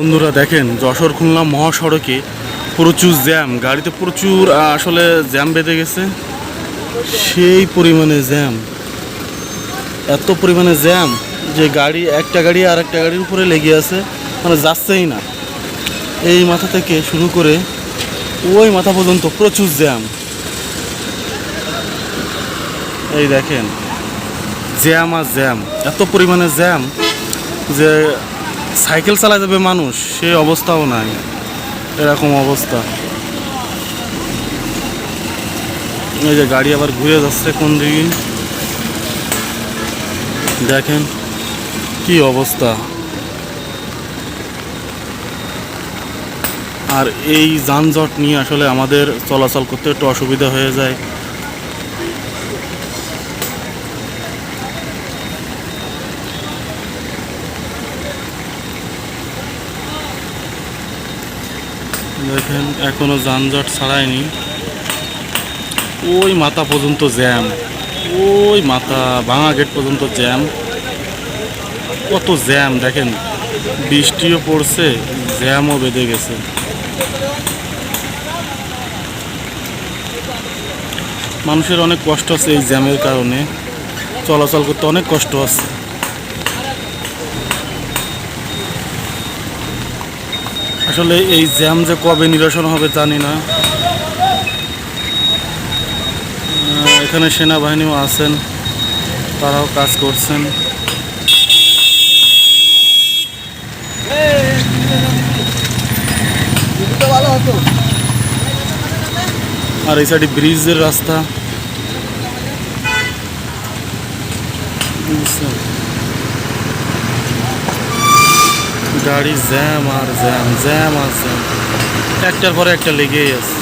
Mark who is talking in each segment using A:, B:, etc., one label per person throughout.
A: বন্ধুরা দেখেন, যশোর খুলনা মহাসড়কে প্রচুর জ্যাম। গাড়িতে প্রচুর আসলে জ্যাম বেঁধে গেছে। সেই পরিমাণে জ্যাম। এত পরিমাণে জ্যাম যে গাড়ি, একটা গাড়ি আর একটা গাড়ির উপরে লেগে আছে মানে যাচ্ছেই না। এই মাথা থেকে শুরু করে ওই মাথা পর্যন্ত প্রচুর জ্যাম। এই দেখেন, জ্যাম আর জ্যাম। এত পরিমাণে জ্যাম যে সাইকেল চালা যাবে মানুষ সে অবস্থাও নাই। এরকম অবস্থা। এই যে গাড়ি আবার ঘুরে যাচ্ছে কোন দিকে? দেখেন কি অবস্থা। আর এই যানজট নিয়ে আসলে আমাদের চলাচল করতে একটু অসুবিধা হয়ে যায়। দেখেন, এখনও যানজট ছাড়ায়নি। ওই মাথা পর্যন্ত জ্যাম। ওই মাথা, ভাঙা গেট পর্যন্ত জ্যাম। কত জ্যাম, দেখেন। বৃষ্টিও পড়ছে, জ্যামও বেঁধে গেছে। মানুষের অনেক কষ্ট আছে এই জ্যামের কারণে। চলাচল করতে অনেক কষ্ট আছে। আসলে এই জ্যাম যে কবে নিরসন হবে জানি না এখানে সেনাবাহিনীও আছেন, তারাও কাজ করছেন আর এই সাইডে ব্রিজের রাস্তা? গাড়ি জ্যাম আর জ্যাম জ্যাম আর জ্যাম। একটার পরে একটা লেগেই আছে।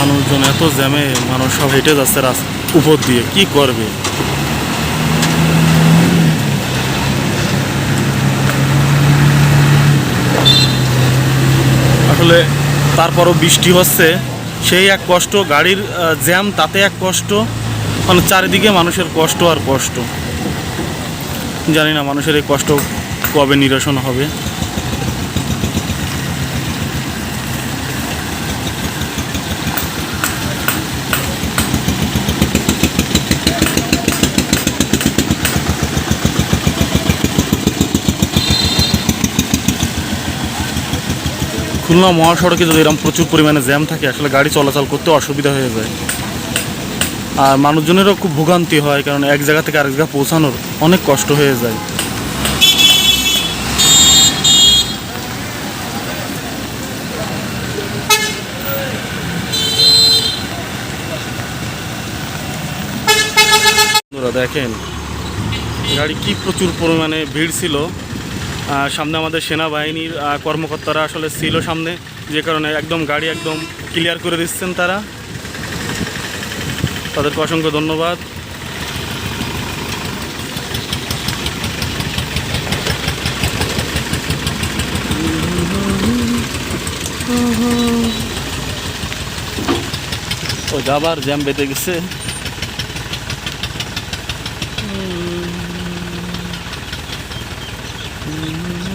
A: মানুষজন এত জ্যামে মানুষ সব হেঁটে যাচ্ছে রাস্তা উপর দিয়ে, কি করবে? আসলে তারপরও বৃষ্টি হচ্ছে, সেই এক কষ্ট, গাড়ির জ্যাম তাতে এক কষ্ট মানে চারিদিকে মানুষের কষ্ট আর কষ্ট। জানি না মানুষের এই কষ্ট কবে নিরসন হবে। খুলনা মহাসড়কে যদি এরকম প্রচুর পরিমাণে জ্যাম থাকে, আসলে গাড়ি চলাচল করতে অসুবিধা হয়ে যায়। আর মানুষজনেরও খুব ভোগান্তি হয়, কারণ এক জায়গা থেকে আরেক জায়গা পৌঁছানোর অনেক কষ্ট হয়ে যায়। দেখেন, গাড়ি কি প্রচুর পরিমাণে ভিড় ছিল। সামনে আমাদের সেনাবাহিনীর কর্মকর্তারা আসলে ছিল সামনে, যে কারণে একদম গাড়ি একদম ক্লিয়ার করে দিচ্ছেন তারা। তাদেরকে অসংখ্য ধন্যবাদ। ওই যাবার জ্যাম বেঁধে গেছে। Mm-hmm.